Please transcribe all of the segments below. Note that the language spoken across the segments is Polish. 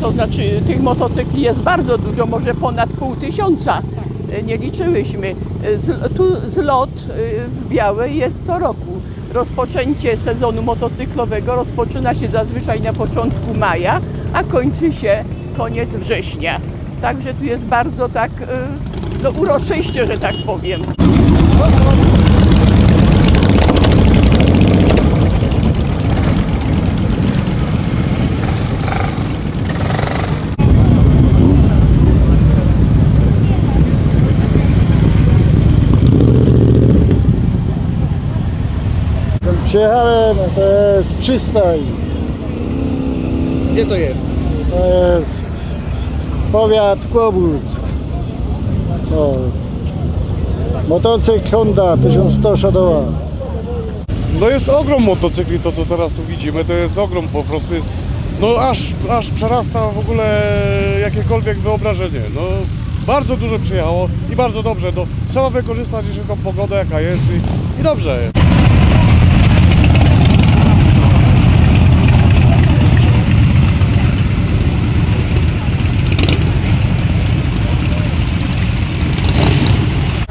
To znaczy tych motocykli jest bardzo dużo, może ponad pół tysiąca. E, Nie liczyłyśmy. E, Z, tu zlot e, w Białej jest co roku. Rozpoczęcie sezonu motocyklowego rozpoczyna się zazwyczaj na początku maja, a kończy się koniec września. Także tu jest bardzo tak no, uroczyście, że tak powiem. Przyjechałem, to jest przystań, Gdzie to jest? to jest powiat Kłobuck. No. Motocykl Honda 1100 Shadowa. No jest ogrom motocykli, to co teraz tu widzimy, to jest ogrom po prostu jest, no aż, aż przerasta w ogóle jakiekolwiek wyobrażenie. No bardzo dużo przyjechało i bardzo dobrze, no, trzeba wykorzystać jeszcze tą pogodę jaka jest i, i dobrze.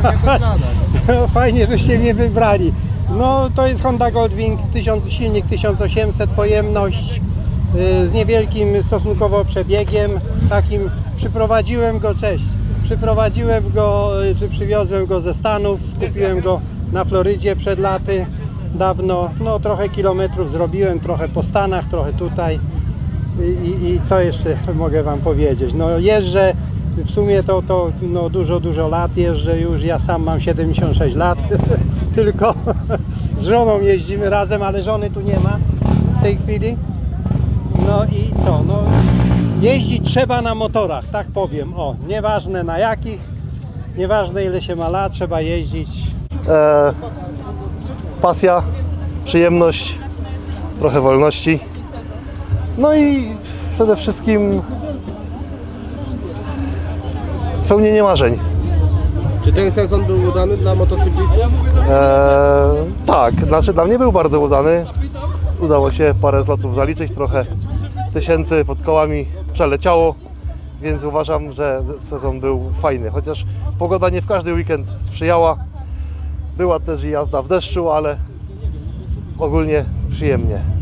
Fajnie, żeście mnie wybrali. No to jest Honda Goldwing, 1000, silnik 1800, pojemność y, z niewielkim stosunkowo przebiegiem. Takim przyprowadziłem go, cześć, przyprowadziłem go, y, czy przywiozłem go ze Stanów, kupiłem go na Florydzie przed laty, dawno. No trochę kilometrów zrobiłem, trochę po Stanach, trochę tutaj. I, i, I co jeszcze mogę Wam powiedzieć? No jeżdżę, w sumie to, to no, dużo, dużo lat jeżdżę już, ja sam mam 76 lat, tylko z żoną jeździmy razem, ale żony tu nie ma w tej chwili. No i co, no jeździć trzeba na motorach, tak powiem, o, nieważne na jakich, nieważne ile się ma lat, trzeba jeździć. e, pasja, przyjemność, trochę wolności. No i przede wszystkim spełnienie marzeń. Czy ten sezon był udany dla motocyklistów? E, tak, znaczy dla mnie był bardzo udany. Udało się parę zlotów zaliczyć, trochę tysięcy pod kołami przeleciało, więc uważam, że sezon był fajny. Chociaż pogoda nie w każdy weekend sprzyjała. Była też i jazda w deszczu, ale ogólnie przyjemnie.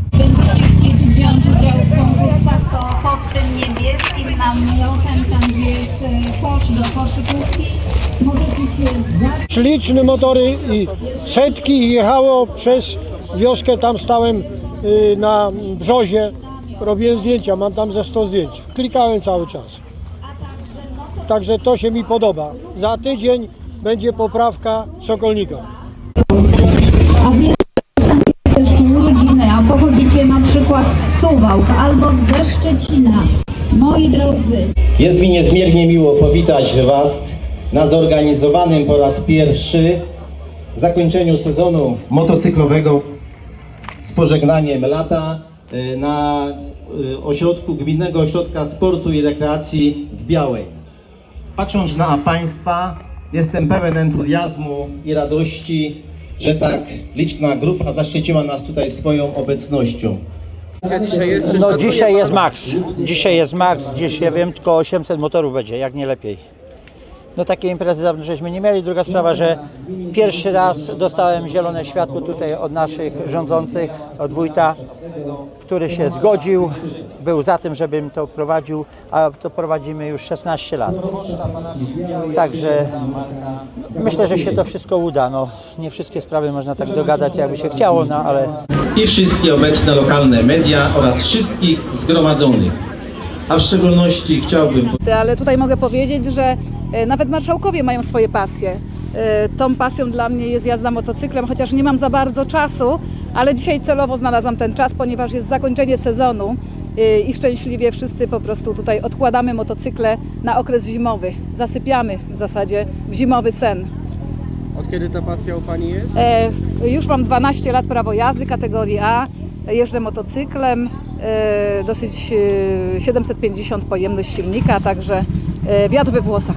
Śliczne motory i setki jechało przez wioskę, tam stałem y, na brzozie, robiłem zdjęcia, mam tam ze 100 zdjęć. Klikałem cały czas. Także to się mi podoba. Za tydzień będzie poprawka w Sokolnikach. A wy jesteście urodziny, a pochodzicie na przykład z Suwałk albo ze Szczecina. Moi drodzy, Jest mi niezmiernie miło powitać Was na zorganizowanym po raz pierwszy zakończeniu sezonu motocyklowego z pożegnaniem lata y, na y, ośrodku Gminnego Ośrodka Sportu i Rekreacji w Białej. Patrząc na Państwa, jestem pełen entuzjazmu i radości, że tak liczna grupa zaszczyciła nas tutaj swoją obecnością. Dzisiaj jest, No dzisiaj jest max. Dzisiaj jest ja wiem, tylko 800 motorów będzie, jak nie lepiej. No takiej imprezy dawno żeśmy nie mieli. Druga sprawa, że pierwszy raz dostałem zielone światło tutaj od naszych rządzących, od wójta, który się zgodził, był za tym, żebym to prowadził, a to prowadzimy już 16 lat. Także myślę, że się to wszystko uda. No, nie wszystkie sprawy można tak dogadać, jakby się chciało, no ale i wszystkie obecne lokalne media oraz wszystkich zgromadzonych. A w szczególności chciałbym ale tutaj mogę powiedzieć, że e, nawet marszałkowie mają swoje pasje. E, Tą pasją dla mnie jest jazda motocyklem, chociaż nie mam za bardzo czasu, ale dzisiaj celowo znalazłam ten czas, ponieważ jest zakończenie sezonu e, i szczęśliwie wszyscy po prostu tutaj odkładamy motocykle na okres zimowy. Zasypiamy w zasadzie w zimowy sen. Od kiedy ta pasja u Pani jest? E, Już mam 12 lat prawo jazdy kategorii A. Jeżdżę motocyklem, dosyć e, 750 pojemność silnika, także e, wiatr we włosach.